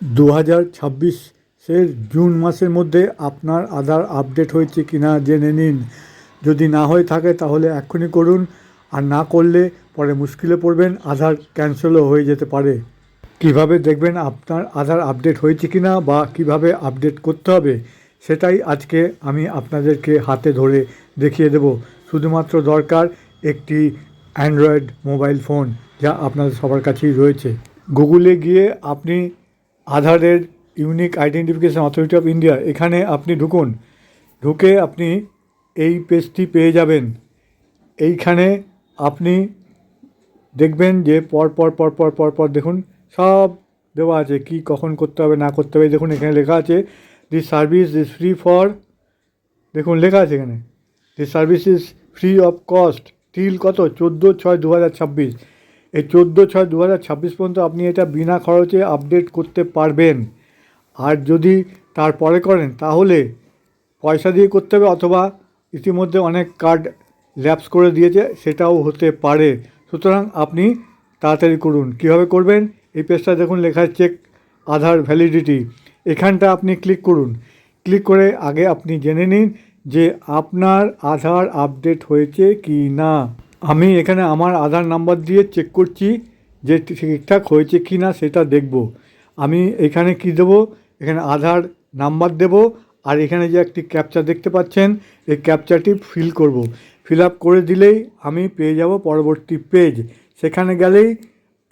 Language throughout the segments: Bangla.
দু হাজার জুন মাসের মধ্যে আপনার আধার আপডেট হয়েছে কি না জেনে নিন। যদি না হয়ে থাকে তাহলে এক্ষুনি করুন, আর না করলে পরে মুশকিলে পড়বেন, আধার ক্যান্সেলও হয়ে যেতে পারে। কীভাবে দেখবেন আপনার আধার আপডেট হয়েছে কি না বা কীভাবে আপডেট করতে হবে, সেটাই আজকে আমি আপনাদেরকে হাতে ধরে দেখিয়ে দেব। শুধুমাত্র দরকার একটি অ্যান্ড্রয়েড মোবাইল ফোন, যা আপনাদের সবার কাছেই রয়েছে। গুগলে গিয়ে আপনি আধারের unique identification authority of India এখানে আপনি ঢুকুন। ঢুকে আপনি এই পেজটি পেয়ে যাবেন। এইখানে আপনি দেখবেন যে পর পর পর পর পর পর দেখুন, সব দেওয়া আছে, কি কখন করতে হবে, না করতে হবে। দেখুন, এখানে লেখা আছে this service is free for দেখুন, লেখা আছে এখানে। This service is free of cost till কত? চোদ্দ ছয় দু হাজার ছাব্বিশ। এই চোদ্দ ছয় দু হাজার ছাব্বিশ পর্যন্ত আপনি এটা বিনা খরচে আপডেট করতে পারবেন। আর যদি তারপরে করেন, তাহলে পয়সা দিয়ে করতে হবে অথবা ইতিমধ্যে অনেক কার্ড ল্যাপস করে দিয়েছে, সেটাও হতে পারে। সুতরাং আপনি তাড়াতাড়ি করুন। কীভাবে করবেন? এই পেজটা দেখুন, লেখা চেক আধার ভ্যালিডিটি এখানটা আপনি ক্লিক করুন। ক্লিক করে আগে আপনি জেনে নিন যে আপনার আধার আপডেট হয়েছে কি না আমি এখানে আমার আধার নাম্বার দিয়ে চেক করছি যে ঠিকঠাক হয়েছে কি না সেটা দেখব। আমি এখানে কি দেবো? এখানে আধার নাম্বার দেব আর এখানে যে একটি ক্যাপচা দেখতে পাচ্ছেন, এই ক্যাপচাটি ফিল করব। ফিল আপ করে দিলেই আমি পেয়ে যাব পরবর্তী পেজ সেখানে গেলেই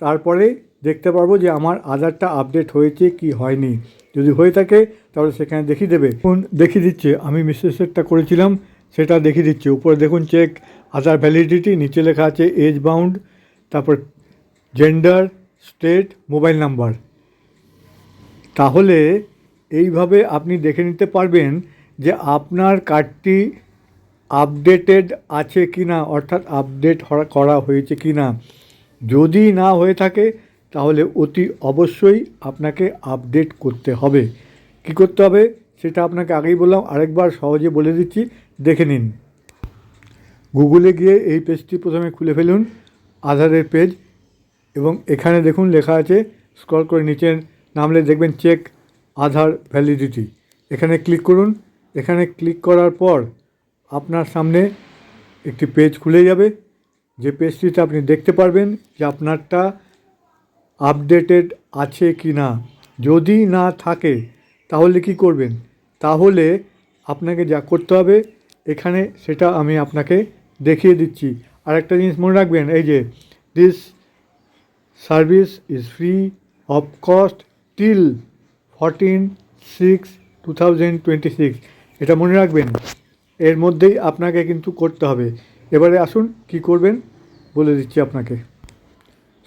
তারপরে দেখতে পারব যে আমার আধারটা আপডেট হয়েছে কি হয়নি। যদি হয়ে থাকে তাহলে সেখানে দেখিয়ে দেবে। দেখিয়ে দিচ্ছে। আমি মিসেসেরটা করেছিলাম, সেটা দেখিয়ে দিচ্ছে। উপরে দেখুন চেক আধার ভ্যালিডিটি নিচে লেখা আছে এজ বাউন্ড তারপর জেন্ডার স্টেট মোবাইল নাম্বার তাহলে এইভাবে আপনি দেখে নিতে পারবেন যে আপনার কার্ডটি আপডেটেড আছে কি না অর্থাৎ আপডেট করা হয়েছে কি না যদি না হয়ে থাকে, তাহলে অতি অবশ্যই আপনাকে আপডেট করতে হবে। কি করতে হবে? সেটা আপনাকে আগেই বললাম, আরেকবার সহজে বলে দিচ্ছি, দেখে নিন। গুগলে গিয়ে এই পেজটি প্রথমে খুলে ফেলুন আধারের পেজ এবং এখানে দেখুন লেখা আছে স্ক্রল করে নিচে নামলে দেখবেন চেক আধার ভ্যালিডিটি এখানে ক্লিক করুন, এখানে ক্লিক করার পর আপনার সামনে একটি পেজ খুলে যাবে। যে পেজটিতে আপনি দেখতে পারবেন যে আপনারটা আপডেটেড আছে কি না। যদি না থাকে, তাহলে কি করবেন? তাহলে আপনাকে যা করতে হবে, এখানে সেটা আমি আপনাকে দেখিয়ে দিচ্ছি। আর একটা জিনিস মনে রাখবেন, এই যে this service is free of cost till fourteen six two thousand twenty six এটা মনে রাখবেন, এর মধ্যেই আপনাকে কিন্তু করতে হবে। এবারে আসুন, কি করবেন বলে দিচ্ছি আপনাকে।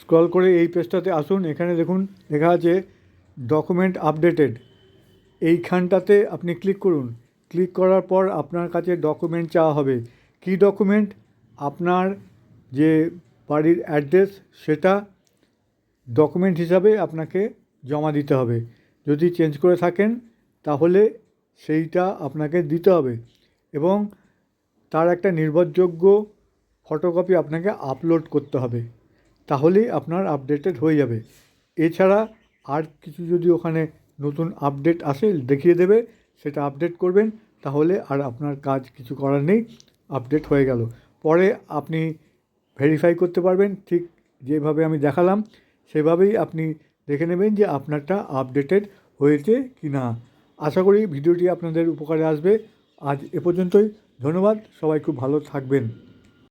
স্ক্রল করে এই পেজটাতে আসুন, এখানে দেখুন, লেখা আছে ডকুমেন্ট আপডেটেড এইখানটাতে আপনি ক্লিক করুন। ক্লিক করার পর আপনার কাছে ডকুমেন্ট চাওয়া হবে। কি ডকুমেন্ট আপনার যে বাড়ির অ্যাড্রেস সেটা ডকুমেন্ট হিসাবে আপনাকে জমা দিতে হবে। যদি চেঞ্জ করে থাকেন, তাহলে সেইটা আপনাকে দিতে হবে এবং তার একটা নির্ভরযোগ্য ফটোকপি আপনাকে আপলোড করতে হবে। তাহলেই আপনার আপডেটেড হয়ে যাবে। এছাড়া আর কিছু যদি ওখানে নতুন আপডেট আসে, দেখিয়ে দেবে, সেটা আপডেট করবেন, তাহলে আর আপনার কাজ কিছু করার নেই। আপডেট হয়ে গেল। পরে আপনি ভেরিফাই করতে পারবেন, ঠিক যেভাবে আমি দেখালাম, সেভাবেই আপনি দেখে নেবেন যে আপনারটা আপডেটেড হয়েছে কি না আশা করি ভিডিওটি আপনাদের উপকারে আসবে। আজ এ পর্যন্তই, ধন্যবাদ, সবাই খুব ভালো থাকবেন।